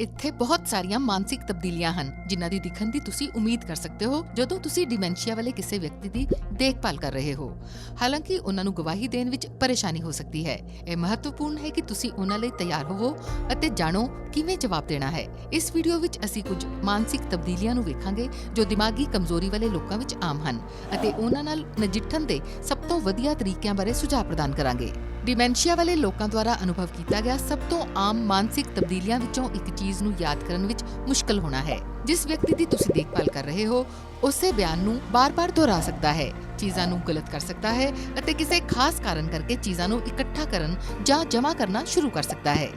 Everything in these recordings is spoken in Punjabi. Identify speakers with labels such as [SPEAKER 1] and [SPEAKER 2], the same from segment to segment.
[SPEAKER 1] ਇੱਥੇ ਬਹੁਤ ਸਾਰੀਆਂ ਮਾਨਸਿਕ ਤਬਦੀਲੀਆਂ ਹਨ, ਜਿਨ੍ਹਾਂ ਦੀ ਦਿਖਣ ਦੀ ਤੁਸੀਂ ਉਮੀਦ ਕਰ ਸਕਦੇ ਹੋ, ਜਦੋਂ ਤੁਸੀਂ ਡਿਮੈਂਸ਼ੀਆ ਵਾਲੇ ਕਿਸੇ ਵਿਅਕਤੀ ਦੀ ਦੇਖਭਾਲ ਕਰ ਰਹੇ ਹੋ। ਹਾਲਾਂਕਿ ਉਹਨਾਂ ਨੂੰ ਗਵਾਹੀ ਦੇਣ ਵਿੱਚ ਪਰੇਸ਼ਾਨੀ ਹੋ ਸਕਦੀ ਹੈ। ਇਹ ਮਹੱਤਵਪੂਰਨ ਹੈ ਕਿ ਤੁਸੀਂ ਉਹਨਾਂ ਲਈ ਤਿਆਰ ਹੋਵੋ ਅਤੇ ਜਾਣੋ ਕਿਵੇਂ ਜਵਾਬ ਦੇਣਾ ਹੈ। ਇਸ ਵੀਡੀਓ ਵਿੱਚ ਅਸੀਂ ਕੁਝ ਮਾਨਸਿਕ ਤਬਦੀਲੀਆਂ ਨੂੰ ਵੇਖਾਂਗੇ, ਜੋ ਦਿਮਾਗੀ ਕਮਜ਼ੋਰੀ ਵਾਲੇ ਲੋਕਾਂ ਵਿੱਚ ਆਮ ਹਨ ਅਤੇ ਉਹਨਾਂ ਨਾਲ ਨਜਿੱਠਣ ਦੇ ਸਭ ਤੋਂ ਵਧੀਆ ਤਰੀਕਿਆਂ ਬਾਰੇ ਸੁਝਾਅ ਪ੍ਰਦਾਨ ਕਰਾਂਗੇ। ਡਿਮੈਂਸ਼ੀਆ ਵਾਲੇ ਲੋਕਾਂ ਦੁਆਰਾ ਅਨੁਭਵ ਕੀਤਾ ਗਿਆ ਸਭ ਤੋਂ ਆਮ ਮਾਨਸਿਕ ਤਬਦੀਲੀਆਂ ਵਿੱਚੋਂ ਇੱਕ ਚੀਜ਼ ਨੂੰ ਯਾਦ ਕਰਨ ਵਿੱਚ ਮੁਸ਼ਕਲ ਹੋਣਾ ਹੈ। ਜਿਸ ਵਿਅਕਤੀ ਦੀ ਤੁਸੀਂ ਦੇਖਭਾਲ ਕਰ ਰਹੇ ਹੋ, ਉਸੇ ਬਿਆਨ ਨੂੰ ਬਾਰ-ਬਾਰ ਦੁਹਰਾ ਸਕਦਾ ਹੈ। ਚੀਜ਼ਾਂ ਨੂੰ ਗਲਤ ਕਰ ਸਕਦਾ ਹੈ ਅਤੇ ਕਿਸੇ ਖਾਸ ਕਾਰਨ ਕਰਕੇ ਚੀਜ਼ਾਂ ਨੂੰ ਇਕੱਠਾ ਕਰਨ ਜਾਂ ਜਮ੍ਹਾਂ ਕਰਨਾ ਸ਼ੁਰੂ ਕਰ ਸਕਦਾ ਹੈ।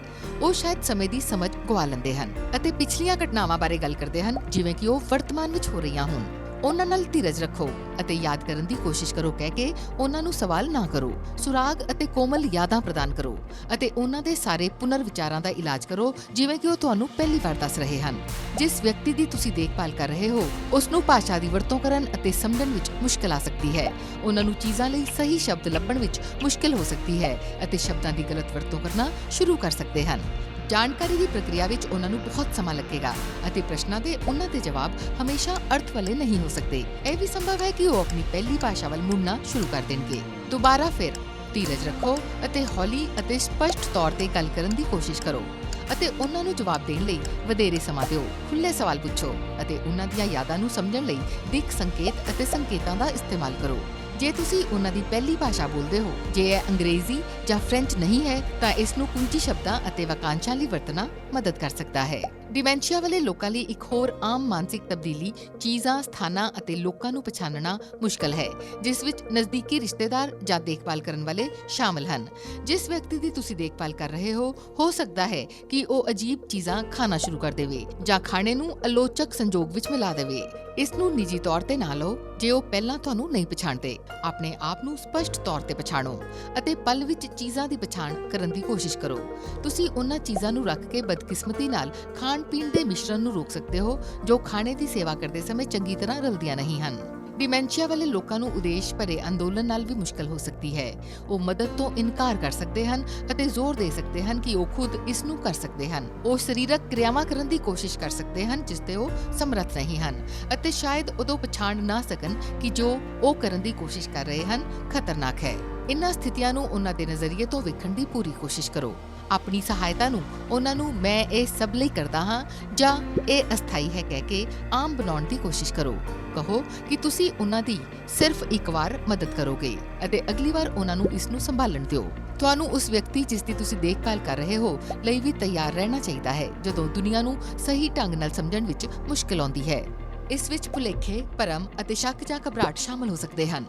[SPEAKER 1] ਉਹ ਸ਼ਾਇਦ ਸਮੇਂ ਦੀ ਸਮਝ ਗਵਾ ਲੈਂਦੇ ਹਨ ਅਤੇ ਪਿਛਲੀਆਂ ਘਟਨਾਵਾਂ ਬਾਰੇ ਗੱਲ ਕਰਦੇ ਹਨ, ਜਿਵੇਂ ਕਿ ਉਹ ਵਰਤਮਾਨ ਵਿੱਚ ਹੋ ਰਹੀਆਂ ਹੋਣ। ਉਹਨਾਂ ਨਾਲ ਧੀਰਜ ਰੱਖੋ ਅਤੇ ਯਾਦ ਕਰਨ ਦੀ ਕੋਸ਼ਿਸ਼ ਕਰੋ, ਕਹਿ ਕੇ ਉਹਨਾਂ ਨੂੰ ਸਵਾਲ ਨਾ ਕਰੋ। ਸੁਰਾਗ ਅਤੇ ਕੋਮਲ ਯਾਦਾਂ ਪ੍ਰਦਾਨ ਕਰੋ ਅਤੇ ਉਹਨਾਂ ਦੇ ਸਾਰੇ ਪੁਨਰ ਵਿਚਾਰਾਂ ਦਾ ਇਲਾਜ ਕਰੋ, ਜਿਵੇਂ ਕਿ ਉਹ ਤੁਹਾਨੂੰ ਪਹਿਲੀ ਵਾਰ ਦੱਸ ਰਹੇ ਹਨ। ਜਿਸ ਵਿਅਕਤੀ ਦੀ ਤੁਸੀਂ ਦੇਖਭਾਲ ਕਰ ਰਹੇ ਹੋ ਉਸ ਨੂੰ ਭਾਸ਼ਾ ਦੀ ਵਰਤੋਂ ਕਰਨ ਅਤੇ ਸਮਝਣ ਵਿੱਚ ਮੁਸ਼ਕਲ ਆ ਸਕਦੀ ਹੈ। ਉਹਨਾਂ ਨੂੰ ਚੀਜ਼ਾਂ ਲਈ ਸਹੀ ਸ਼ਬਦ ਲੱਭਣ ਵਿੱਚ ਮੁਸ਼ਕਲ ਹੋ ਸਕਦੀ ਹੈ ਅਤੇ ਸ਼ਬਦਾਂ ਦੀ ਗਲਤ ਵਰਤੋਂ ਕਰਨਾ ਸ਼ੁਰੂ ਕਰ ਸਕਦੇ ਹਨ। ਜਾਣਕਾਰੀ ਦੀ ਪ੍ਰਕਿਰਿਆ ਵਿੱਚ ਉਹਨਾਂ ਨੂੰ ਬਹੁਤ ਸਮਾਂ ਲੱਗੇਗਾ ਅਤੇ ਪ੍ਰਸ਼ਨਾਂ ਦੇ ਉਹਨਾਂ ਦੇ ਜਵਾਬ ਹਮੇਸ਼ਾ ਅਰਥ ਵਾਲੇ ਨਹੀਂ ਹੋ ਸਕਦੇ। ਇਹ ਵੀ ਸੰਭਵ ਹੈ ਕਿ ਉਹ ਆਪਣੀ ਪਹਿਲੀ ਭਾਸ਼ਾ ਵੱਲ ਮੁੜਨਾ ਸ਼ੁਰੂ ਕਰ ਦੇਣਗੇ। ਦੁਬਾਰਾ ਫਿਰ ਧੀਰਜ ਰੱਖੋ ਅਤੇ ਹੌਲੀ ਅਤੇ ਸਪਸ਼ਟ ਤੌਰ ਤੇ ਗੱਲ ਕਰਨ ਦੀ ਕੋਸ਼ਿਸ਼ ਕਰੋ ਅਤੇ ਉਹਨਾਂ ਨੂੰ ਜਵਾਬ ਦੇਣ ਲਈ ਵਧੇਰੇ ਸਮਾਂ ਦਿਓ। ਖੁੱਲੇ ਸਵਾਲ ਪੁੱਛੋ ਅਤੇ ਉਹਨਾਂ ਦੀਆਂ ਯਾਦਾਂ ਨੂੰ ਸਮਝਣ ਲਈ ਦਿੱਖ ਸੰਕੇਤ ਅਤੇ ਸੰਕੇਤਾਂ ਦਾ ਇਸਤੇਮਾਲ ਕਰੋ। ਜੇ ਤੁਸੀਂ ਉਹਨਾਂ ਦੀ ਪਹਿਲੀ ਭਾਸ਼ਾ ਬੋਲਦੇ ਹੋ, ਜੇ ਇਹ ਅੰਗਰੇਜ਼ੀ ਜਾਂ ਫ੍ਰੈਂਚ ਨਹੀਂ ਹੈ, ਤਾਂ ਇਸ ਨੂੰ ਕੁੰਜੀ ਸ਼ਬਦਾਂ ਅਤੇ ਵਾਕਾਂਸ਼ਾਂ ਲਈ ਵਰਤਣਾ ਮਦਦ ਕਰ ਸਕਦਾ ਹੈ। ਡਿਮੈਂਸ਼ੀਆ ਵਾਲੇ ਲੋਕਾਂ ਲਈ ਇੱਕ ਹੋਰ ਆਮ ਮਾਨਸਿਕ ਤਬਦੀਲੀ, ਚੀਜ਼ਾਂ, ਸਥਾਨਾਂ ਅਤੇ ਲੋਕਾਂ ਨੂੰ ਪਛਾਣਨਾ ਮੁਸ਼ਕਲ ਹੈ, ਜਿਸ ਵਿੱਚ ਨਜ਼ਦੀਕੀ ਰਿਸ਼ਤੇਦਾਰ ਜਾਂ ਦੇਖਭਾਲ ਕਰਨ ਵਾਲੇ ਸ਼ਾਮਲ ਹਨ। ਜਿਸ ਵਿਅਕਤੀ ਦੀ ਤੁਸੀਂ ਦੇਖਭਾਲ ਕਰ ਰਹੇ ਹੋ ਹੋ ਸਕਦਾ ਹੈ ਕਿ ਉਹ ਅਜੀਬ ਚੀਜ਼ਾਂ ਖਾਣਾ ਸ਼ੁਰੂ ਕਰ ਦੇਵੇ ਜਾਂ ਖਾਣੇ ਨੂੰ ਅਲੋਚਕ ਸੰਜੋਗ ਵਿੱਚ ਮਿਲਾ ਦੇਵੇ। ਇਸ ਨੂੰ ਨਿੱਜੀ ਤੌਰ ਤੇ ਨਾ ਲਓ, ਜੇ ਉਹ ਪਹਿਲਾਂ ਤੁਹਾਨੂੰ ਨਹੀਂ ਪਛਾਣਦੇ। ਆਪਣੇ ਆਪ ਨੂੰ ਸਪਸ਼ਟ ਤੌਰ ਤੇ ਪਛਾਣੋ ਅਤੇ ਪਲ ਵਿੱਚ ਚੀਜ਼ਾਂ ਦੀ ਪਛਾਣ ਕਰਨ ਦੀ ਕੋਸ਼ਿਸ਼ ਕਰੋ। ਤੁਸੀਂ ਉਹਨਾਂ ਚੀਜ਼ਾਂ ਨੂੰ ਰੱਖ ਕੇ ਬਦਕਿਸਮਤੀ ਨਾਲ ਖਾਣ ਪੀਣ ਦੇ ਮਿਸ਼ਰਣ ਨੂੰ ਰੋਕ ਸਕਦੇ ਹੋ, ਜੋ ਖਾਣੇ ਦੀ ਸੇਵਾ ਕਰਦੇ ਸਮੇਂ ਚੰਗੀ ਤਰ੍ਹਾਂ ਰਲਦੀਆਂ ਨਹੀਂ ਹਨ। ਡਿਮੈਂਸ਼ੀਆ ਵਾਲੇ ਲੋਕਾਂ ਨੂੰ ਉਦੇਸ਼ ਭਰੇ ਅੰਦੋਲਨ ਨਾਲ ਵੀ ਮੁਸ਼ਕਲ ਹੋ ਸਕਦੀ ਹੈ। ਉਹ ਮਦਦ ਤੋਂ ਇਨਕਾਰ ਕਰ ਸਕਦੇ ਹਨ ਅਤੇ ਜ਼ੋਰ ਦੇ ਸਕਦੇ ਹਨ ਕਿ ਉਹ ਖੁਦ ਇਸ ਨੂੰ ਕਰ ਸਕਦੇ ਹਨ। ਉਹ ਸਰੀਰਕ ਕਿਰਿਆਵਾਂ ਕਰਨ ਦੀ ਕੋਸ਼ਿਸ਼ ਕਰ ਸਕਦੇ ਹਨ, ਜਿਸ ਤੇ ਉਹ ਸਮਰੱਥ ਨਹੀਂ ਹਨ ਅਤੇ ਸ਼ਾਇਦ ਉਦੋਂ ਪਛਾਣ ਨਾ ਸਕਣ ਕਿ ਜੋ ਉਹ ਕਰਨ ਦੀ ਕੋਸ਼ਿਸ਼ ਕਰ ਰਹੇ ਹਨ, ਖਤਰਨਾਕ ਹੈ। ਇਨ੍ਹਾਂ ਸਥਿਤੀਆਂ ਨੂੰ ਉਹਨਾਂ ਦੇ ਨਜ਼ਰੀਏ ਤੋਂ ਵੇਖਣ ਦੀ ਪੂਰੀ ਕੋਸ਼ਿਸ਼ ਕਰੋ। ਆਪਣੀ ਸਹਾਇਤਾ ਨੂੰ, ਉਹਨਾਂ ਨੂੰ ਮੈਂ ਇਹ ਸਭ ਲਈ ਕਰਦਾ ਹਾਂ, ਜਾਂ ਇਹ ਅਸਥਾਈ ਹੈ ਕਹਿ ਕੇ ਆਮ ਬਣਾਉਣ ਦੀ ਕੋਸ਼ਿਸ਼ ਕਰੋ। ਕਹੋ ਕਿ ਤੁਸੀਂ ਉਹਨਾਂ ਦੀ ਸਿਰਫ ਇੱਕ ਵਾਰ ਮਦਦ ਕਰੋਗੇ ਅਤੇ ਅਗਲੀ ਵਾਰ ਉਹਨਾਂ ਨੂੰ ਇਸ ਨੂੰ ਸੰਭਾਲਣ ਦਿਓ। ਤੁਹਾਨੂੰ ਉਸ ਵਿਅਕਤੀ ਜਿਸ ਦੀ ਤੁਸੀਂ ਦੇਖਭਾਲ ਕਰ ਰਹੇ ਹੋ ਲਈ ਵੀ ਤਿਆਰ ਰਹਿਣਾ ਚਾਹੀਦਾ ਹੈ, ਜਦੋਂ ਦੁਨੀਆ ਨੂੰ ਸਹੀ ਢੰਗ ਨਾਲ ਸਮਝਣ ਵਿੱਚ ਮੁਸ਼ਕਲ ਆਉਂਦੀ ਹੈ। ਇਸ ਵਿੱਚ ਭੁਲੇਖੇ, ਭਰਮ ਅਤੇ ਸ਼ੱਕ ਜਾਂ ਘਬਰਾਹਟ ਸ਼ਾਮਲ ਹੋ ਸਕਦੇ ਹਨ।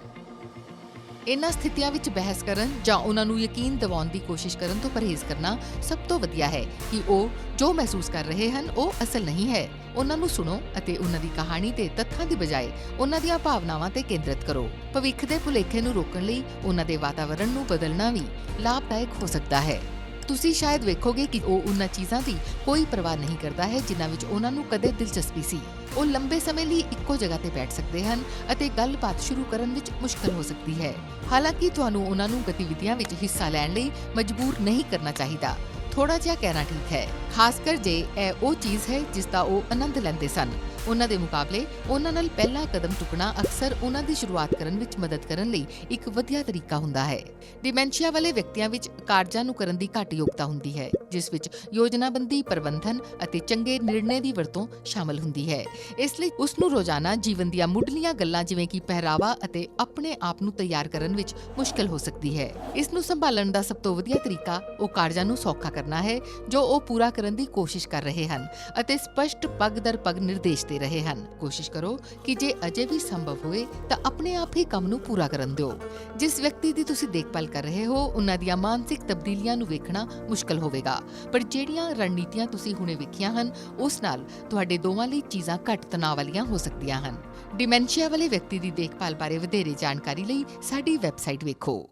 [SPEAKER 1] ਇਨ੍ਹਾਂ ਸਥਿਤੀਆਂ ਵਿੱਚ ਬਹਿਸ ਕਰਨ ਜਾਂ ਉਹਨਾਂ ਨੂੰ ਯਕੀਨ ਦਿਵਾਉਣ ਦੀ ਕੋਸ਼ਿਸ਼ ਕਰਨ ਤੋਂ ਪਰਹੇਜ਼ ਕਰਨਾ ਸਭ ਤੋਂ ਵਧੀਆ ਹੈ ਕਿ ਉਹ ਜੋ ਮਹਿਸੂਸ ਕਰ ਰਹੇ ਹਨ, ਉਹ ਅਸਲ ਨਹੀਂ ਹੈ। ਉਹਨਾਂ ਨੂੰ ਸੁਣੋ ਅਤੇ ਉਹਨਾਂ ਦੀ ਕਹਾਣੀ ਤੇ ਤੱਥਾਂ ਦੀ ਬਜਾਏ ਉਹਨਾਂ ਦੀਆਂ ਭਾਵਨਾਵਾਂ ਤੇ ਕੇਂਦਰਿਤ ਕਰੋ। ਭਵਿੱਖ ਦੇ ਭੁਲੇਖੇ ਨੂੰ ਰੋਕਣ ਲਈ ਉਹਨਾਂ ਦੇ ਵਾਤਾਵਰਣ ਨੂੰ ਬਦਲਣਾ ਵੀ ਲਾਭਦਾਇਕ ਹੋ ਸਕਦਾ ਹੈ। ਤੁਸੀਂ ਸ਼ਾਇਦ ਵੇਖੋਗੇ ਕਿ ਉਹ ਉਹਨਾਂ ਚੀਜ਼ਾਂ ਦੀ ਕੋਈ ਪਰਵਾਹ ਨਹੀਂ ਕਰਦਾ ਹੈ, ਜਿਨ੍ਹਾਂ ਵਿੱਚ ਉਹਨਾਂ ਨੂੰ ਕਦੇ ਦਿਲਚਸਪੀ ਸੀ। ਉਹ ਲੰਬੇ ਸਮੇਂ ਲਈ ਇੱਕੋ ਜਗ੍ਹਾ ਤੇ ਬੈਠ ਸਕਦੇ ਹਨ ਅਤੇ ਗੱਲਬਾਤ ਸ਼ੁਰੂ ਕਰਨ ਵਿੱਚ ਮੁਸ਼ਕਲ ਹੋ ਸਕਦੀ ਹੈ। ਹਾਲਾਂਕਿ ਤੁਹਾਨੂੰ ਉਹਨਾਂ ਨੂੰ ਗਤੀਵਿਧੀਆਂ ਵਿੱਚ ਹਿੱਸਾ ਲੈਣ ਲਈ ਮਜਬੂਰ ਨਹੀਂ ਕਰਨਾ ਚਾਹੀਦਾ। ਥੋੜਾ ਜਿਹਾ ਕਹਿਣਾ ਠੀਕ ਹੈ। ਖਾਸ ਕਰ ਜੇ ਇਹ ਉਹ ਚੀਜ਼ ਹੈ ਜਿਸ ਦਾ ਉਹ ਆਨੰਦ ਲੈਂਦੇ ਸਨ। ਉਹਨਾਂ ਦੇ ਮੁਕਾਬਲੇ ਉਹਨਾਂ ਨਾਲ ਪਹਿਲਾ ਕਦਮ ਚੁੱਕਣਾ ਅਕਸਰ ਉਹਨਾਂ ਦੀ ਸ਼ੁਰੂਆਤ ਕਰਨ ਵਿੱਚ ਮਦਦ ਕਰਨ ਲਈ ਇੱਕ ਵਧੀਆ ਤਰੀਕਾ ਹੁੰਦਾ ਹੈ। ਡਿਮੈਂਸ਼ੀਆ ਵਾਲੇ ਵਿਅਕਤੀਆਂ ਵਿੱਚ ਕਾਰਜਾਂ ਨੂੰ ਕਰਨ ਦੀ ਘੱਟ ਯੋਗਤਾ ਹੁੰਦੀ ਹੈ, ਜਿਸ ਵਿੱਚ ਯੋਜਨਾਬੰਦੀ, ਪ੍ਰਬੰਧਨ ਅਤੇ ਚੰਗੇ ਨਿਰਣੇ ਦੀ ਵਰਤੋਂ ਸ਼ਾਮਲ ਹੁੰਦੀ ਹੈ। ਇਸ ਲਈ ਉਸ ਨੂੰ ਰੋਜ਼ਾਨਾ ਜੀਵਨ ਦੀਆਂ ਮੁੱਢਲੀਆਂ ਗੱਲਾਂ ਜਿਵੇਂ ਕਿ ਪਹਿਰਾਵਾ ਅਤੇ ਆਪਣੇ ਆਪ ਨੂੰ ਤਿਆਰ ਕਰਨ ਵਿੱਚ ਮੁਸ਼ਕਲ ਹੋ ਸਕਦੀ ਹੈ। ਇਸ ਨੂੰ ਸੰਭਾਲਣ ਦਾ ਸਭ ਤੋਂ ਵਧੀਆ ਤਰੀਕਾ ਉਹ ਕਾਰਜਾਂ ਨੂੰ ਸੌਖਾ ਕਰਨਾ ਹੈ, ਜੋ ਉਹ ਪੂਰਾ ਕਰਨ ਦੀ ਕੋਸ਼ਿਸ਼ ਕਰ ਰਹੇ ਹਨ ਅਤੇ ਸਪਸ਼ਟ ਪਗ ਦਰ ਪਗ ਨਿਰਦੇਸ਼ ਦੇ ਦੇ ਰਹੇ ਹਨ। ਕੋਸ਼ਿਸ਼ ਕਰੋ ਕਿ ਜੇ ਅਜੇ ਵੀ ਸੰਭਵ ਹੋਵੇ ਤਾਂ ਆਪਣੇ ਆਪ ਹੀ ਕੰਮ ਨੂੰ ਪੂਰਾ ਕਰਨ ਦਿਓ। ਜਿਸ ਵਿਅਕਤੀ ਦੀ ਤੁਸੀਂ ਦੇਖਭਾਲ ਕਰ ਰਹੇ ਹੋ, ਉਹਨਾਂ ਦੀਆਂ ਮਾਨਸਿਕ ਤਬਦੀਲੀਆਂ ਨੂੰ ਵੇਖਣਾ ਮੁਸ਼ਕਲ ਹੋਵੇਗਾ। ਪਰ ਜਿਹੜੀਆਂ ਰਣਨੀਤੀਆਂ ਤੁਸੀਂ ਹੁਣੇ ਵੇਖੀਆਂ ਹਨ, ਉਸ ਨਾਲ ਤੁਹਾਡੇ ਦੋਵਾਂ ਲਈ ਚੀਜ਼ਾਂ ਘੱਟ ਤਣਾਅ ਵਾਲੀਆਂ ਹੋ ਸਕਦੀਆਂ ਹਨ। ਡਿਮੈਂਸ਼ੀਆ ਵਾਲੇ ਵਿਅਕਤੀ ਦੀ ਦੇਖਭਾਲ ਬਾਰੇ ਵਧੇਰੇ ਜਾਣਕਾਰੀ ਲਈ ਸਾਡੀ ਵੈਬਸਾਈਟ ਵੇਖੋ।